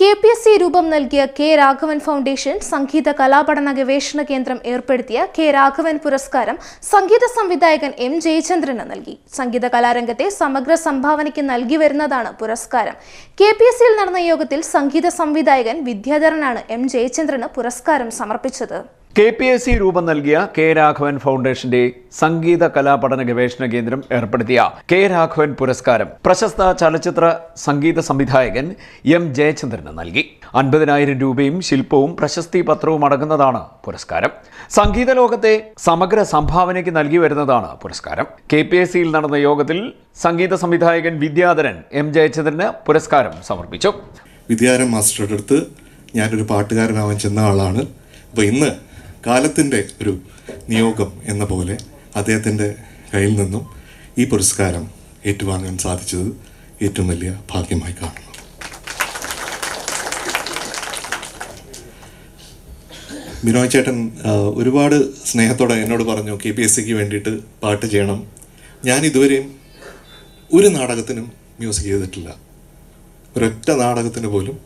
K P S C രൂപം നൽകിയ K Raghavan foundation സംഗീത കലാപഠന ഗവേഷണ കേന്ദ്രം ഏർപ്പെടുത്തിയ കെ രാഘവൻ പുരസ്കാരം സംഗീത സംവിധായകൻ എം ജയചന്ദ്രന് നൽകി. സംഗീത കലാരംഗത്തെ സമഗ്ര സംഭാവനയ്ക്ക് നൽകി വരുന്നതാണ് പുരസ്കാരം. കെ പി എസ് സിയിൽ നടന്ന യോഗത്തിൽ സംഗീത സംവിധായകൻ വിദ്യാധരനാണ് എം ജയചന്ദ്രന് പുരസ്കാരം സമർപ്പിച്ചത്. കെ പി എസ് സി രൂപം നൽകിയ കെ രാഘവൻ ഫൗണ്ടേഷന്റെ സംഗീത കലാപഠന ഗവേഷണ കേന്ദ്രം ഏർപ്പെടുത്തിയ കെ രാഘവൻ പുരസ്കാരം പ്രശസ്ത ചലച്ചിത്ര സംഗീത സംവിധായകൻ എം ജയചന്ദ്രന് നൽകി. അൻപതിനായിരം രൂപയും ശില്പവും പ്രശസ്തി പത്രവും അടങ്ങുന്നതാണ് പുരസ്കാരം. സംഗീത ലോകത്തെ സമഗ്ര സംഭാവനയ്ക്ക് നൽകി വരുന്നതാണ് പുരസ്കാരം. കെ പി എസ് സിയിൽ നടന്ന യോഗത്തിൽ സംഗീത സംവിധായകൻ വിദ്യാധരൻ എം ജയചന്ദ്രന് പുരസ്കാരം സമർപ്പിച്ചു. വിദ്യാധരൻ മാസ്റ്ററുടെ അടുത്ത് ഞാനൊരു പാട്ടുകാരനാവാൻ ചെന്ന ആളാണ്. അപ്പോൾ ഇന്ന് കാലത്തിന്റെ ഒരു നിയോഗം എന്ന പോലെ അദ്ദേഹത്തിന്റെ കയ്യിൽ നിന്നും ഈ പുരസ്കാരം ഏറ്റുവാങ്ങാൻ സാധിച്ചത് ഏറ്റവും വലിയ ഭാഗ്യമായി കാണുന്നു. ബിനോയ് ചേട്ടൻ ഒരുപാട് സ്നേഹത്തോടെ എന്നോട് പറഞ്ഞു കെ പി എസ് സിക്ക് വേണ്ടിയിട്ട് പാട്ട് ചെയ്യണം. ഞാൻ ഇതുവരെയും ഒരു നാടകത്തിനും മ്യൂസിക് ചെയ്തിട്ടില്ല. ഒരൊറ്റ നാടകത്തിന് പോലും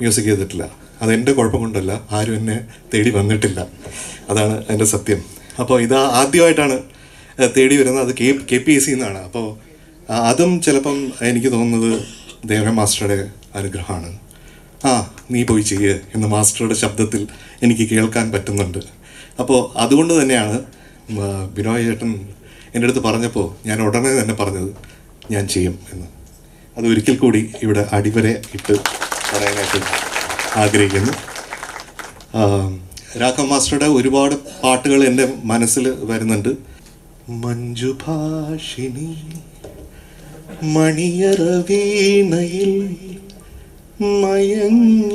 മ്യൂസിക് ചെയ്തിട്ടില്ല. അതെന്റെ കുഴപ്പം കൊണ്ടല്ല ആരും എന്നെ തേടി വന്നിട്ടില്ല. അതാണ് എന്റെ സത്യം. അപ്പോൾ ഇത് ആദ്യമായിട്ടാണ് തേടി വരുന്നത്. അത് K K P S C എന്നാണ് അപ്പോൾ അതും ചിലപ്പം എനിക്ക് തോന്നുന്നത് ദേവൻ മാസ്റ്ററുടെ അനുഗ്രഹമാണ്. ആ നീ പോയി ചെയ്യ് എന്ന മാസ്റ്ററുടെ ശബ്ദത്തിൽ എനിക്ക് കേൾക്കാൻ പറ്റുന്നുണ്ട്. അപ്പോൾ അതുകൊണ്ട് തന്നെയാണ് ബിനോയ് ചേട്ടൻ എന്റെ അടുത്ത് പറഞ്ഞപ്പോൾ ഞാൻ ഉടനെ തന്നെ പറഞ്ഞത് ഞാൻ ചെയ്യും എന്ന്. അത് ഒരിക്കൽ കൂടി ഇവിടെ അടിവരെ ഇട്ട് പറയാനായിട്ട് ആഗ്രഹിക്കുന്നു. രാഘവ മാസ്റ്ററുടെ ഒരുപാട് പാട്ടുകൾ എന്റെ മനസ്സിൽ വരുന്നുണ്ട്. മഞ്ജുഭാഷിണി മണിയറ വീണയിൽ മയങ്ങിയുണരുന്ന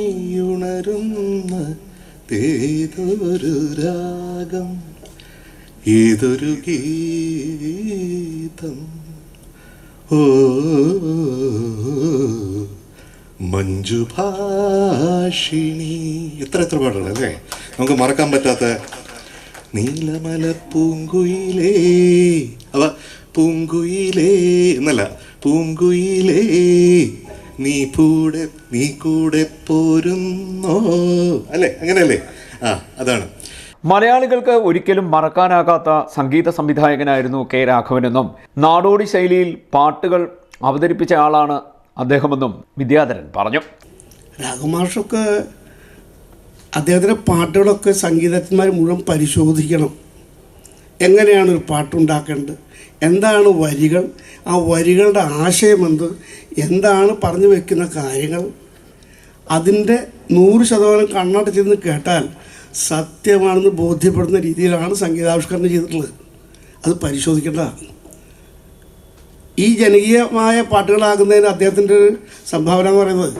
ഏതൊരു രാഗം ഏതൊരു ഗീതം? ഓ മഞ്ജുഭാഷിണി എത്ര എത്ര പാട്ടുകൾ അല്ലേ? നമുക്ക് മറക്കാൻ പറ്റാത്ത നീലമല പൂങ്കുയിലേ അവ പൂങ്കുയിലേ എന്നല്ല പൂങ്കുയിലേ. നീ കൂടെ നീ കൂടെ പോരുന്നോ? അല്ലേ? അങ്ങനെയല്ലേ? ആ അതാണ്. മലയാളികൾക്ക് ഒരിക്കലും മറക്കാനാകാത്ത സംഗീത സംവിധായകനായിരുന്നു കെ രാഘവനെന്നും നാടോടി ശൈലിയിൽ പാട്ടുകൾ അവതരിപ്പിച്ച ആളാണ് അദ്ദേഹമെന്നും വിദ്യാധരൻ പറഞ്ഞു. രാഘുമാഷൊക്കെ അദ്ദേഹത്തിന്റെ പാട്ടുകളൊക്കെ സംഗീതജ്ഞന്മാർ മുഴുവൻ പരിശോധിക്കണം. എങ്ങനെയാണ് ഒരു പാട്ടുണ്ടാക്കേണ്ടത്? എന്താണ് വരികൾ? ആ വരികളുടെ ആശയം എന്ത്? എന്താണ് പറഞ്ഞു വയ്ക്കുന്ന കാര്യങ്ങൾ? അതിന്റെ നൂറ് ശതമാനം കണ്ണാട്ട് ചെന്ന് കേട്ടാൽ സത്യമാണെന്ന് ബോധ്യപ്പെടുന്ന രീതിയിലാണ് സംഗീതാവിഷ്കരണം ചെയ്തിട്ടുള്ളത്. അത് പരിശോധിക്കേണ്ടതാണ്. ഈ ജനകീയമായ പാട്ടുകളാകുന്നതിന് അദ്ദേഹത്തിന്റെ ഒരു സംഭാവന എന്ന് പറയുന്നത്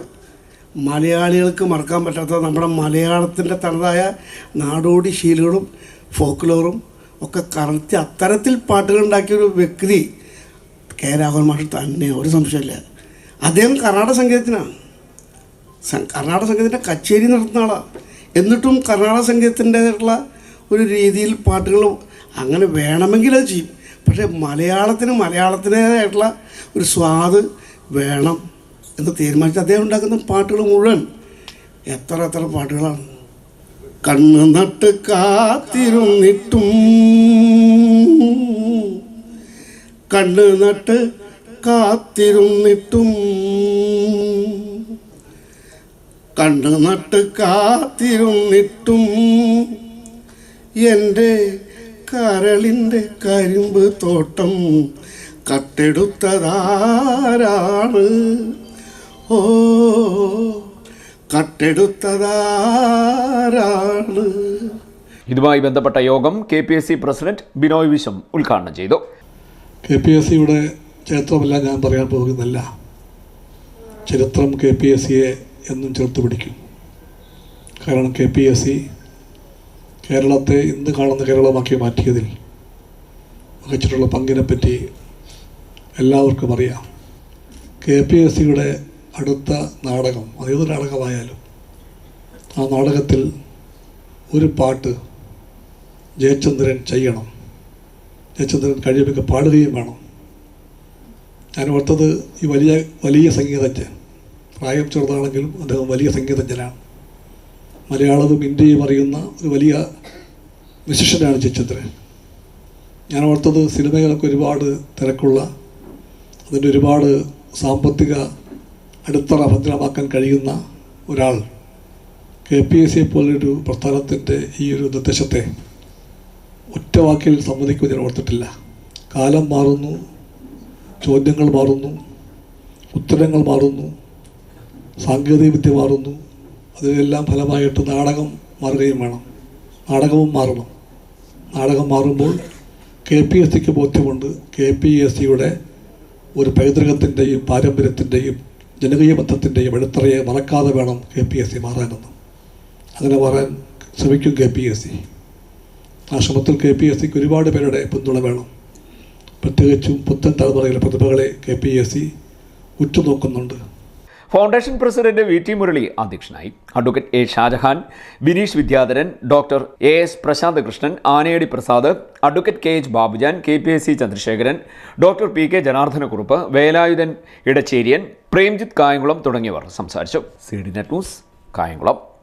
മലയാളികൾക്ക് മറക്കാൻ പറ്റാത്ത നമ്മുടെ മലയാളത്തിന്റെ തനതായ നാടോടി ശീലുകളും ഫോക്ലോറും ഒക്കെ കറക്റ്റ് അത്തരത്തിൽ പാട്ടുകൾ ഉണ്ടാക്കിയ ഒരു വ്യക്തി കെ രാഘവൻ മാഷ് തന്നെ ഒരു സംശയമില്ല അദ്ദേഹം കർണാടക സംഗീതത്തിനാണ്. കർണാടക സംഗീതത്തിന്റെ കച്ചേരി നടത്തുന്ന ആളാണ് എന്നിട്ടും കർണാടക സംഗീതത്തിന്റെതായിട്ടുള്ള ഒരു രീതിയിൽ പാട്ടുകൾ അങ്ങനെ വേണമെങ്കിൽ അത് ചെയ്യും. പക്ഷേ മലയാളത്തിന് മലയാളത്തിന്റേതായിട്ടുള്ള ഒരു സ്വാദ് വേണം എന്ന് തീരുമാനിച്ച് അദ്ദേഹം ഉണ്ടാക്കുന്ന പാട്ടുകൾ മുഴുവൻ എത്ര എത്ര പാട്ടുകളാണ്. കണ്ണ് നട്ട് കാത്തിരുന്നിട്ടും കണ്ണ് നട്ട് കാത്തിരുന്നിട്ടും കണ്ണ് നട്ട് കാത്തിരുന്നിട്ടും എന്റെ കരളിന്റെ കരിമ്പ് തോട്ടം കട്ടെടുത്തതാരാണ്? ഓ കട്ടെടുത്തതാരാണ്? ഇതുമായി ബന്ധപ്പെട്ട യോഗം K P S C president Binoy Viswam ഉദ്ഘാടനം ചെയ്തു. കെ പി എസ് സിയുടെ ചരിത്രമെല്ലാം ഞാൻ പറയാൻ പോകുന്നില്ല ചരിത്രം കെ പി എസ് സിയെ എന്നും ചേർത്ത് പിടിക്കും. കാരണം കെ പി എസ് സി കേരളത്തെ ഇന്ന് കാണുന്ന കേരളമാക്കി മാറ്റിയതിൽ വഹിച്ചിട്ടുള്ള പങ്കിനെപ്പറ്റി എല്ലാവർക്കും അറിയാം. കെ പി എസ് സിയുടെ അടുത്ത നാടകം അതേത് നാടകമായാലും ആ നാടകത്തിൽ ഒരു പാട്ട് ജയചന്ദ്രൻ ചെയ്യണം. ജയചന്ദ്രൻ കഴിയുമ്പോൾ പാടുകയും വേണം. ഞാൻ ഓർത്തത് ഈ വലിയ വലിയ സംഗീതജ്ഞൻ പ്രായം ചെറുതാണെങ്കിലും അദ്ദേഹം വലിയ സംഗീതജ്ഞനാണ്. മലയാളവും ഇന്ത്യയും അറിയുന്ന ഒരു വലിയ മ്യൂസിഷ്യനാണ് ജയചന്ദ്രൻ ഞാൻ ഓർത്തത് സിനിമകളൊക്കെ ഒരുപാട് തിരക്കുള്ള അതിന്റെ ഒരുപാട് സാമ്പത്തിക അടിത്തറ ഭദ്രമാക്കാൻ കഴിയുന്ന ഒരാൾ. കെ പി എസ് സിയെ പോലൊരു പ്രസ്ഥാനത്തിന്റെ ഈ ഒരു നിർദ്ദേശത്തെ ഒറ്റ വാക്കിൽ സമ്മതിക്കുമെന്ന് ഞാൻ ഓർത്തിട്ടില്ല. കാലം മാറുന്നു ചോദ്യങ്ങൾ മാറുന്നു ഉത്തരങ്ങൾ മാറുന്നു സാങ്കേതികവിദ്യ മാറുന്നു അതിനെല്ലാം ഫലമായിട്ട് നാടകം മാറുകയും വേണം. നാടകവും മാറണം. നാടകം മാറുമ്പോൾ കെ പി എസ് സിക്ക് ബോധ്യമുണ്ട്. കെ പി എസ് സിയുടെ ഒരു പൈതൃകത്തിന്റെയും പാരമ്പര്യത്തിന്റെയും ജനകീയ ബന്ധത്തിന്റെയും എടുത്തറയെ മറക്കാതെ വേണം കെ പി എസ് സി മാറാനെന്ന്. അങ്ങനെ മാറാൻ ശ്രമിക്കും കെ പി എസ് സി. ആ ശ്രമത്തിൽ കെ പി എസ് സിക്ക് ഒരുപാട് പേരുടെ പിന്തുണ വേണം. പ്രത്യേകിച്ചും പുത്തൻ തലമുറയിലെ പ്രതിഭകളെ K P S C ഉറ്റുനോക്കുന്നുണ്ട്. Foundation president V T Murali അധ്യക്ഷനായി. Advocate A Shajahan Bineesh Vidyadharan doctor A S Prashanth Krishnan Anayadi Prasad advocate K H Babujan K P S C Chandrasekharan doctor P K Janardhanakurup Velayudhan Edacheriyan Premjith Kayamkulam തുടങ്ങിയവർ സംസാരിച്ചു. C D net news Kayamkulam.